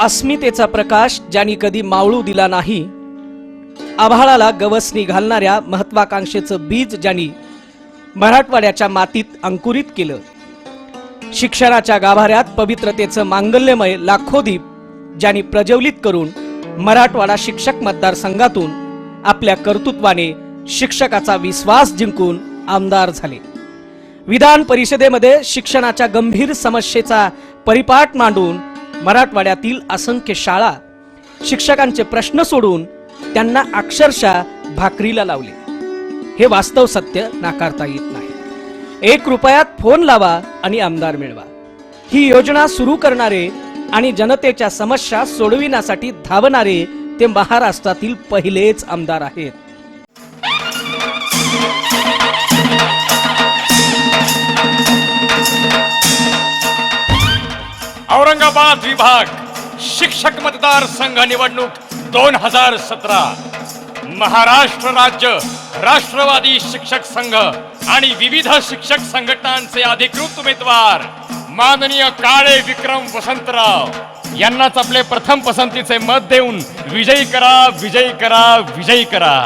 अस्मितेचा प्रकाश ज्यांनी कधी मावळू दिला नाही आभाळाला गवसणी घालणाऱ्या महत्वाकांक्षेचं बीज ज्यांनी मराठवाड्याच्या मातीत अंकुरित केलं. शिक्षणाच्या गाभाऱ्यात पवित्रतेचं मांगल्यमय लाखो दीप ज्यांनी प्रज्वलित करून मराठवाडा शिक्षक मतदारसंघातून आपल्या कर्तृत्वाने शिक्षकाचा विश्वास जिंकून आमदार झाले. विधान परिषदेमध्ये शिक्षणाच्या गंभीर समस्येचा परिपाठ मांडून मराठवाड्यातील असंख्य शाळा शिक्षकांचे प्रश्न सोडून त्यांना अक्षरशः भाकरीला लावले. हे वास्तव सत्य नाकारता येत नाही. एक रुपयात फोन लावा आणि आमदार मिळवा. ही योजना सुरू करणारे आणि जनतेच्या समस्या सोडविण्यासाठी धावणारे ते महाराष्ट्रातील पहिलेच आमदार आहेत. औरंगाबाद विभाग शिक्षक मतदार संघ निवडणूक दोन हजार सतरा. महाराष्ट्र राज्य राष्ट्रवादी शिक्षक संघ आणि विविध शिक्षक संघटनांचे अधिकृत उमेदवार माननीय काळे विक्रम वसंतराव यांनाच आपले प्रथम पसंतीचे मत देऊन विजयी करा विजयी करा विजयी करा.